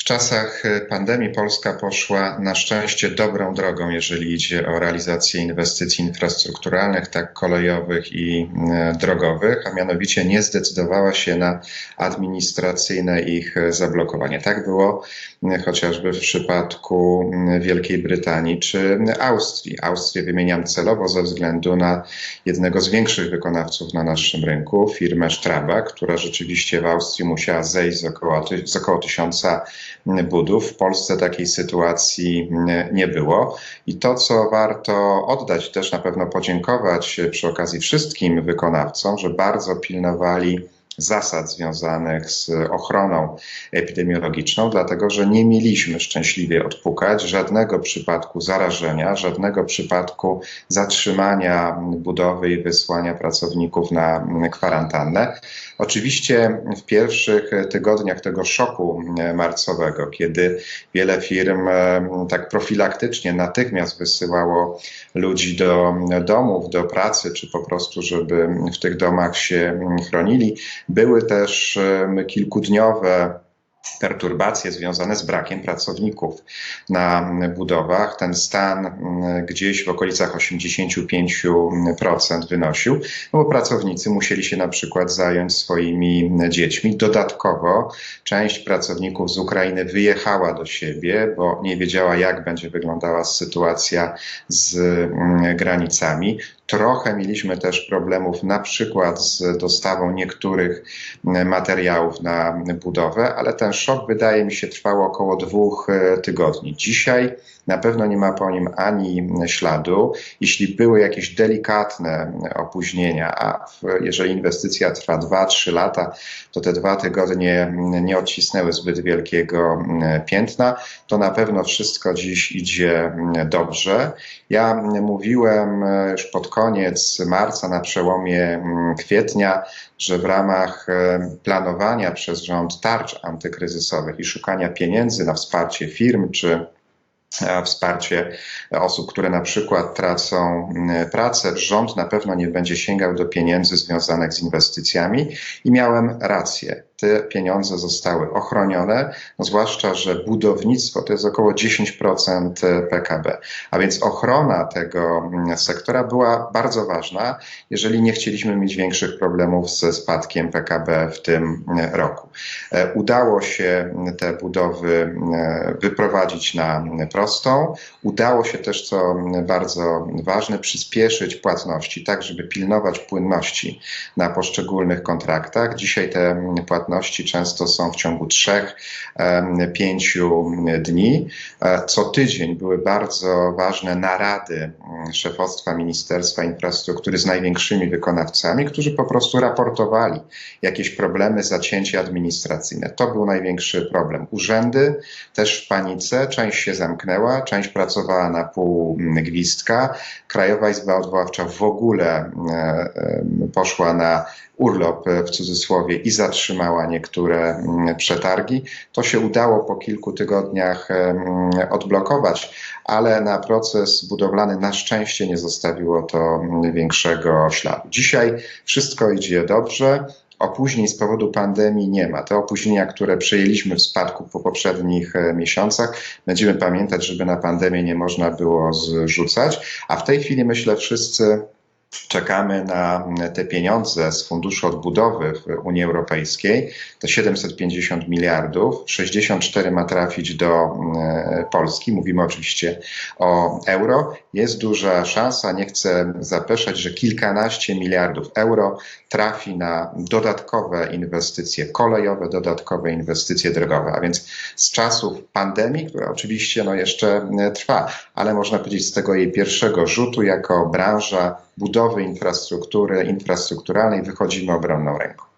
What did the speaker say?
W czasach pandemii Polska poszła na szczęście dobrą drogą, jeżeli idzie o realizację inwestycji infrastrukturalnych, tak kolejowych i e, drogowych, a mianowicie nie zdecydowała się na administracyjne ich zablokowanie. Tak było chociażby w przypadku Wielkiej Brytanii czy Austrii. Austrię wymieniam celowo ze względu na jednego z większych wykonawców na naszym rynku, firmę Strabag, która rzeczywiście w Austrii musiała zejść z około, z około budów. W Polsce takiej sytuacji nie było. I to, co warto oddać, też na pewno podziękować przy okazji wszystkim wykonawcom, że bardzo pilnowali zasad związanych z ochroną epidemiologiczną, dlatego że nie mieliśmy szczęśliwie odpukać żadnego przypadku zarażenia, żadnego przypadku zatrzymania budowy i wysłania pracowników na kwarantannę. Oczywiście w pierwszych tygodniach tego szoku marcowego, kiedy wiele firm tak profilaktycznie natychmiast wysyłało ludzi do domów, do pracy, czy po prostu, żeby w tych domach się chronili, były też kilkudniowe perturbacje związane z brakiem pracowników na budowach. Ten stan mm, gdzieś w okolicach 85% wynosił, no bo pracownicy musieli się na przykład zająć swoimi dziećmi. Dodatkowo część pracowników z Ukrainy wyjechała do siebie, bo nie wiedziała, jak będzie wyglądała sytuacja z mm, granicami. Trochę mieliśmy też problemów na przykład z dostawą niektórych materiałów na budowę, ale ten szok wydaje mi się trwał około dwóch e, tygodni. Dzisiaj na pewno nie ma po nim ani śladu. Jeśli były jakieś delikatne opóźnienia, a jeżeli inwestycja trwa 2-3 lata, to te dwa tygodnie nie odcisnęły zbyt wielkiego piętna, to na pewno wszystko dziś idzie dobrze. Ja mówiłem już pod koniec marca, na przełomie kwietnia, że w ramach planowania przez rząd tarcz antykryzysowych i szukania pieniędzy na wsparcie firm czy wsparcie osób, które na przykład tracą mm, pracę, rząd na pewno nie będzie sięgał do pieniędzy związanych z inwestycjami. I miałem rację te pieniądze zostały ochronione, no zwłaszcza, że budownictwo to jest około 10% PKB. A więc ochrona tego mm, sektora była bardzo ważna, jeżeli nie chcieliśmy mieć większych problemów ze spadkiem PKB w tym mm, roku. E, udało się te budowy mm, wyprowadzić na prostą. Udało się też, co bardzo ważne, przyspieszyć płatności, tak żeby pilnować płynności na poszczególnych kontraktach. Dzisiaj te płatności płatności często są w ciągu trzech, pięciu dni. E, co tydzień były bardzo ważne narady mm, szefostwa Ministerstwa Infrastruktury z największymi wykonawcami, którzy po prostu raportowali jakieś problemy, zacięcie administracyjne. To był największy problem. Urzędy też w panice, część się zamknęła, część pracowała na pół gwizdka. Krajowa Izba Odwoławcza w ogóle e, poszła na urlop e, w cudzysłowie i zatrzymała niektóre mm, przetargi. To się udało po kilku tygodniach odblokować, ale na proces budowlany na szczęście nie zostawiło to mm, większego śladu. Dzisiaj wszystko idzie dobrze. Opóźnień z powodu pandemii nie ma. Te opóźnienia, które przejęliśmy w spadku po poprzednich e, miesiącach, będziemy pamiętać, żeby na pandemię nie można było zrzucać. A w tej chwili myślę wszyscy czekamy na te pieniądze z Funduszu Odbudowy Unii Europejskiej, te 750 miliardów, 64 ma trafić do e, Polski, mówimy oczywiście o euro. Jest duża szansa, nie chcę zapeszać, że kilkanaście miliardów euro trafi na dodatkowe inwestycje kolejowe, dodatkowe inwestycje drogowe, a więc z czasów pandemii, która oczywiście no jeszcze trwa, ale można powiedzieć z tego jej pierwszego rzutu jako branża budowy infrastruktury infrastrukturalnej wychodzimy obronną ręką.